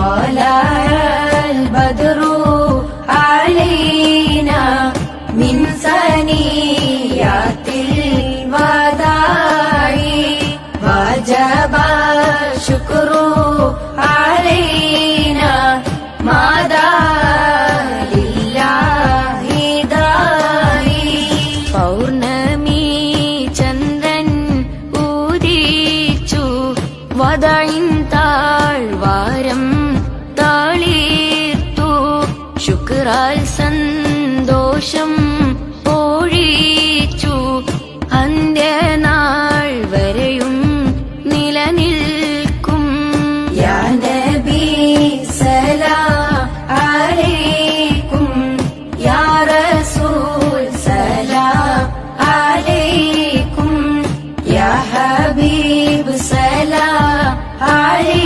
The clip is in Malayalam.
طلع البدر علينا من ثنيات الوداع وجب الشكر علينا ماذا لله داعي പൗർണമി ചന്ദ്രൻ ഉദിച്ചു വതഴിൻ താഴ്വാരം ശുക്രാൽ സന്തോഷം ഒഴിച്ചു അന്ത്യനാൾ വരെയും നിലനിൽക്കും. യാനബി സലാ ആലേക്കും യാറസൂൽ സലാ ആലേക്കും യാ ഹബീബ് സലാ ആലേ